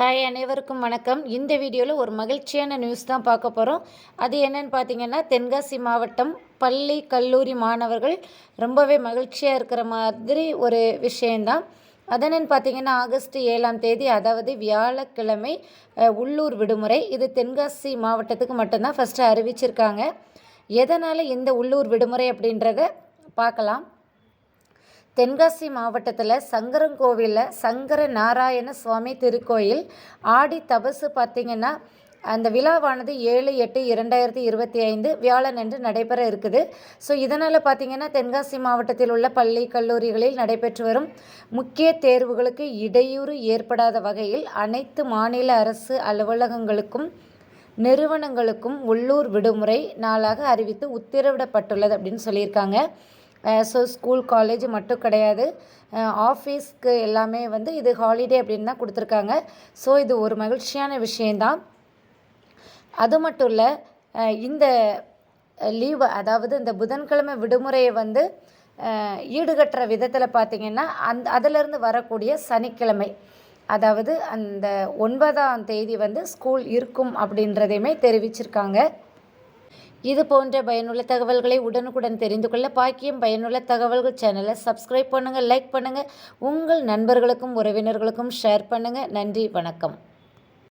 Hi அனைவருக்கும் வணக்கம். இந்த வீடியோவில் ஒரு மகிழ்ச்சியான நியூஸ் தான் பார்க்க போகிறோம் அது என்னன்னு பார்த்தீங்கன்னா தென்காசி மாவட்டம் பள்ளி கல்லூரி மாணவர்கள் ரொம்பவே மகிழ்ச்சியாக இருக்கிற மாதிரி ஒரு விஷயந்தான் அதனன்னு பார்த்தீங்கன்னா ஆகஸ்ட் ஏழாம் தேதி அதாவது வியாழக்கிழமை உள்ளூர் விடுமுறை. இது தென்காசி மாவட்டத்துக்கு மட்டும்தான் ஃபஸ்ட்டு அறிவிச்சிருக்காங்க. எதனால் இந்த உள்ளூர் விடுமுறை அப்படின்றத பார்க்கலாம். தென்காசி மாவட்டத்தில் சங்கரங்கோவிலில் சங்கர நாராயண சுவாமி திருக்கோயில் ஆடி தபசு பார்த்திங்கன்னா அந்த விழாவானது ஏழு எட்டு இரண்டாயிரத்தி இருபத்தி ஐந்து வியாழன் என்று நடைபெற இருக்குது. ஸோ இதனால் பார்த்திங்கன்னா தென்காசி மாவட்டத்தில் உள்ள பள்ளி கல்லூரிகளில் நடைபெற்று வரும் முக்கிய தேர்வுகளுக்கு இடையூறு ஏற்படாத வகையில் அனைத்து மாநில அரசு அலுவலகங்களுக்கும் நிறுவனங்களுக்கும் உள்ளூர் விடுமுறை நாளாக அறிவித்து உத்தரவிடப்பட்டுள்ளது அப்படின்னு சொல்லியிருக்காங்க. ஸோ ஸ்கூல் காலேஜ் மட்டும் கிடையாது. ஆஃபீஸ்க்கு எல்லாமே வந்து இது ஹாலிடே அப்படின்னு தான் கொடுத்துருக்காங்க. ஸோ இது ஒரு மகிழ்ச்சியான விஷயந்தான் அது மட்டும் இல்லை இந்த லீவு அதாவது இந்த புதன்கிழமை விடுமுறையை வந்து ஈடுகட்டுற விதத்தில் பார்த்திங்கன்னா அந் அதிலிருந்து வரக்கூடிய சனிக்கிழமை. அதாவது அந்த ஒன்பதாம் தேதி வந்து ஸ்கூல் இருக்கும் அப்படின்றதையுமே தெரிவிச்சிருக்காங்க. இது போன்ற பயனுள்ள தகவல்களை உடனுக்குடன் தெரிந்து கொள்ள பாக்கியம் பயனுள்ள தகவல்கள் சேனலை சப்ஸ்கிரைப் பண்ணுங்கள் லைக் பண்ணுங்கள் உங்கள் நண்பர்களுக்கும் உறவினர்களுக்கும் ஷேர் பண்ணுங்கள் நன்றி வணக்கம்.